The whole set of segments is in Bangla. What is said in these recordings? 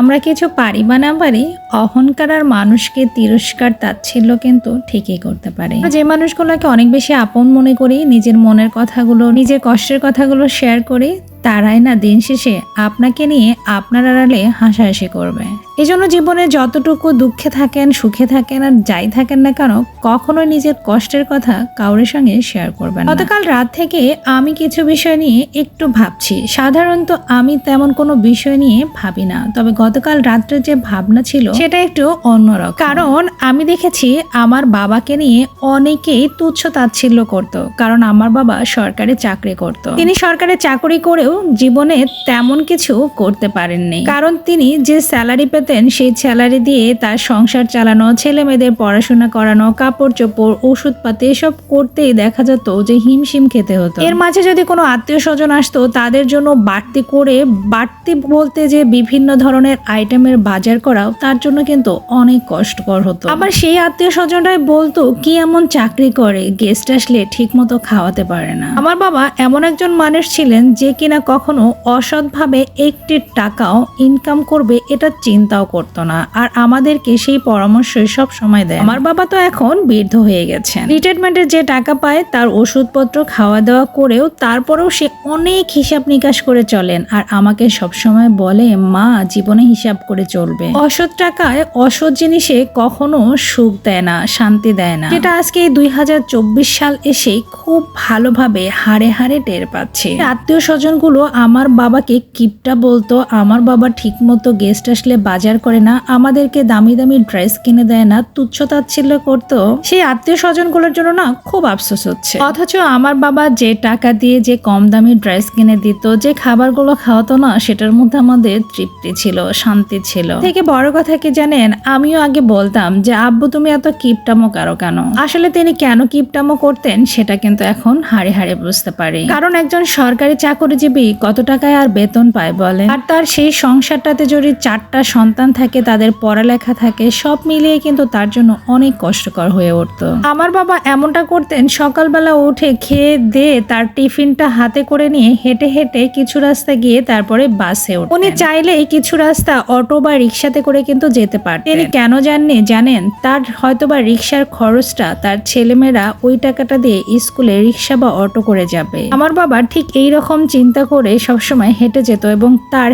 আমরা কিছু পারি বা না পারি অহংকার আর মানুষকে তিরস্কার, তাচ্ছিল্য কিন্তু ঠিকই করতে পারে। যে মানুষগুলোকে অনেক বেশি আপন মনে করি, নিজের মনের কথাগুলো, নিজের কষ্টের কথাগুলো শেয়ার করি তারাই না দিন শেষে আপনাকে নিয়ে আপনার আড়ালে হাসাহাসি করবে। জন্য জীবনে যতটুকু দুঃখে থাকেন, সুখে থাকেন আর যাই থাকেন না কেন, কখনোই নিজের কষ্টের কথা কাউরের সঙ্গে শেয়ার করবেন গতকাল রাত থেকে আমি কিছু বিষয় নিয়ে একটু ভাবছি। সাধারণত আমি তেমন কোনো বিষয় নিয়ে ভাবি না। তবে গতকাল রাত্রে যে ভাবনা ছিল, সেটা একটু অন্যরকম। কারণ আমি দেখেছি আমার বাবাকে নিয়ে অনেকেই তুচ্ছ তাচ্ছিল্য করত। কারণ আমার বাবা সরকারি চাকরি করত। তিনি সরকারি চাকরি করেও জীবনে তেমন কিছু করতে পারেননি। কারণ তিনি যে স্যালারি পেতেন, সেই স্যালারি দিয়ে তার সংসার চালানো ছেলে মেয়েদের পড়াশোনা করানো কাপড় চোপড় ওষুধপাতি এসব করতেই দেখা যেত যে হিমশিম খেতে হতো। এর মাঝে যদি কোনো আত্মীয় স্বজন আসতো, তাদের জন্য বাড়তি করে, বাড়তি বলতে যে বিভিন্ন ধরনের আইটেমের বাজার করাও, তার জন্য কিন্তু অনেক কষ্টকর হতো। আবার সেই আত্মীয় স্বজনরাই বলতো, কি এমন চাকরি করে, গেস্ট আসলে ঠিক মতো খাওয়াতে পারে না। আমার বাবা এমন একজন মানুষ ছিলেন যে কিনা কখনো অসৎভাবে একটি টাকাও ইনকাম করবে, এটা চিন্তাও করতো না। আর আমাদেরকে সেই পরামর্শ সব সময় দেয়। আমার বাবা তো এখন বৃদ্ধ হয়ে গেছেন। রিটায়ারমেন্টের যে টাকা পায়, তার ওষুধপত্র খাওয়া দাওয়া করেও তারপরেও সে অনেক হিসাব নিকাশ করে চলেন। আর আমাকে সবসময় বলে, মা, জীবনে হিসাব করে চলবে। অসৎ টাকায় অসৎ জিনিসে কখনো সুখ দেয় না, শান্তি দেয় না। যেটা আজকে দুই হাজার চব্বিশ সাল এসে খুব ভালোভাবে হাড়ে হাড়ে টের পাচ্ছে। আত্মীয় স্বজনগুলো আমার বাবাকে কিপটা বলতো, আমার বাবা ঠিক মতো গেস্ট আসলে বাজার করে না, আমাদেরকে দামি দামি ড্রেস কিনে দেয় না, তুচ্ছ তাচ্ছিল্য করতো। সেই আত্মীয় স্বজনগুলোর জন্য না খুব আফসোস হচ্ছে। অথচ আমার বাবা যে টাকা দিয়ে যে কম দামি ড্রেস কিনে দিত, যে খাবারগুলো খাওয়াতো না, সেটার মধ্যে আমাদের তৃপ্তি ছিল, শান্তি ছিল। থেকে বড় কথা কি জানেন, আমিও আগে বলতাম যে, আব্বু, তুমি এত কিপটামো কারও কেন? আসলে তিনি কেন কিপটামো করতেন, সেটা কিন্তু এখন হাড়ে হাড়ে বুঝতে পারি। কারণ একজন সরকারি চাকরিজীবী কত টাকায় আর বেতন পায় বলে আর তার সেই সংসারটাতে যদি চারটা সন্তান থাকে, তাদের পড়ালেখা থাকে, সব মিলিয়ে কিন্তু তার জন্য অনেক কষ্টকর হয়ে উঠতো। আমার বাবা এমনটা করতেন, সকালবেলা উঠে খেয়ে দিয়ে তার টিফিনটা হাতে করে নিয়ে হেঁটে হেঁটে কিছু রাস্তা গিয়ে তারপরে বাসে উঠতেন। উনি চাইলেই কিছু রাস্তা অটো বা রিক্সাতে করে কিন্তু যেতে পারতেন। তিনি কেন জাননি? জানেন, তার হয়তোবা রিক্সার খরচটা তার ছেলেমেয়েরা ওই টাকাটা দিয়ে স্কুলে রিক্সা বা অটো করে যাবে। আমার বাবা ঠিক এই রকম চিন্তা করে সবসময় হেঁটে যেত এবং তার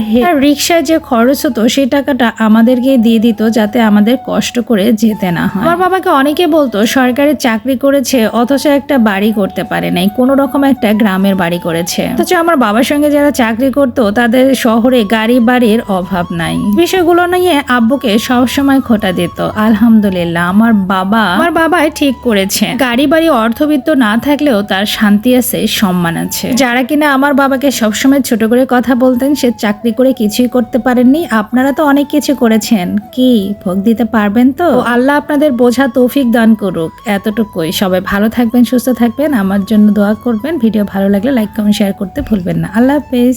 রিক্সায় যে খরচ হতো সেই টাকাটা আমাদেরকে দিয়ে দিত যাতে আমাদের কষ্ট করে যেতে না হয়। আমার বাবাকে অনেকে বলতো, সরকারি চাকরি করেছে, অথচ একটা বাড়ি করতে পারে নাই। কোনো রকম একটা গ্রামের বাড়ি করেছে। অথচ আমার বাবার সঙ্গে যারা চাকরি করতো, তাদের শহরে গাড়ি বাড়ির অভাব নাই। বিষয়গুলো নিয়ে আব্বুকে সবসময় খোটা দিত। আলহামদুলিল্লাহ, আমার বাবা আমার বাবাই ঠিক করেছে। গাড়ি বাড়ি অর্থবিত্ত না থাকলেও তার শান্তি আছে, সম্মান আছে। যারা কিনা আমার বাবাকে সবসময় ছোট করে কথা বলতেন, সে চাকরি করে কিছুই করতে পারেননি। আপনারা তো অনেক কিছু করেছেন। কি, ভোগ দিতে পারবেন তো? আল্লাহ আপনাদের বোঝা তৌফিক দান করুক। এতটুকুই। সবাই ভালো থাকবেন, সুস্থ থাকবেন। আমার জন্য দোয়া করবেন। ভিডিও ভালো লাগলে লাইক, কমেন্ট, শেয়ার করতে ভুলবেন না। আল্লাহ হাফেজ।